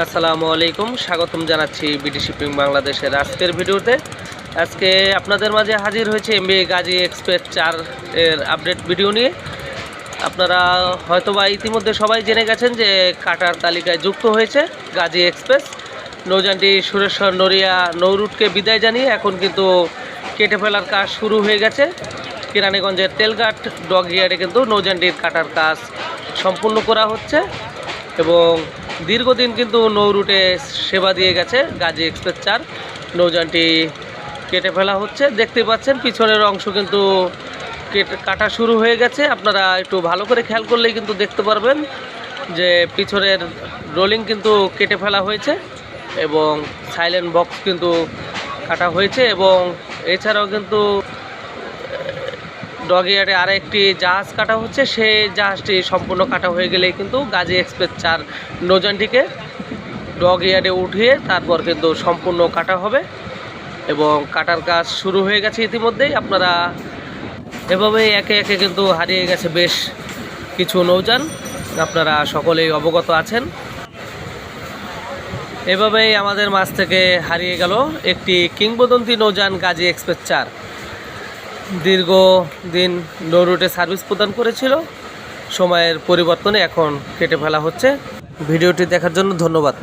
আসসালামু আলাইকুম, স্বাগতম জানাচ্ছি বিডি শিপিং বাংলাদেশের আজকের ভিডিওতে। আজকে আপনাদের মাঝে হাজির হয়েছে এমবি গাজী এক্সপ্রেস চার এর আপডেট ভিডিও নিয়ে। আপনারা হয়তোবা ইতিমধ্যে সবাই জেনে গেছেন যে কাটার তালিকায় যুক্ত হয়েছে গাজী এক্সপ্রেস। নৌজানটি সুরেশ্বর নড়িয়া নৌরুটকে বিদায় জানিয়ে এখন কিন্তু কেটে ফেলার কাজ শুরু হয়ে গেছে। কেরানীগঞ্জের তেলঘাট ডগ ইয়ার্ডে কিন্তু নৌজানটির কাটার কাজ সম্পূর্ণ করা হচ্ছে। এবং দীর্ঘদিন কিন্তু নৌ রুটে সেবা দিয়ে গেছে গাজী এক্সপ্রেস চার। নৌযানটি কেটে ফেলা হচ্ছে। দেখতে পাচ্ছেন, পিছনের অংশ কিন্তু কেটে কাটা শুরু হয়ে গেছে। আপনারা একটু ভালো করে খেয়াল করলেই কিন্তু দেখতে পারবেন যে পিছনের রোলিং কিন্তু কেটে ফেলা হয়েছে এবং সাইলেন্ট বক্স কিন্তু কাটা হয়েছে এবং এছাড়াও কিন্তু ডগিয়ার্ডে আর একটি জাহাজ কাটা হচ্ছে, সেই জাহাজটি সম্পূর্ণ কাটা হয়ে গেলেই কিন্তু গাজী এক্সপ্রেস চার নৌযানটিকে ডগিয়ার্ডে উঠিয়ে তারপর কিন্তু সম্পূর্ণ কাটা হবে এবং কাটার কাজ শুরু হয়ে গেছে ইতিমধ্যেই। আপনারা এভাবেই একে একে কিন্তু হারিয়ে গেছে বেশ কিছু নৌযান। আপনারা সকলেই অবগত আছেন। এভাবেই আমাদের মাছ থেকে হারিয়ে গেল একটি কিংবদন্তি নৌযান গাজী এক্সপ্রেস চার। দীর্ঘ দিন নৌ রুটে সার্ভিস প্রদান করেছিল। সময়ের পরিবর্তনে এখন কেটে ফেলা হচ্ছে। ভিডিওটি দেখার জন্য ধন্যবাদ।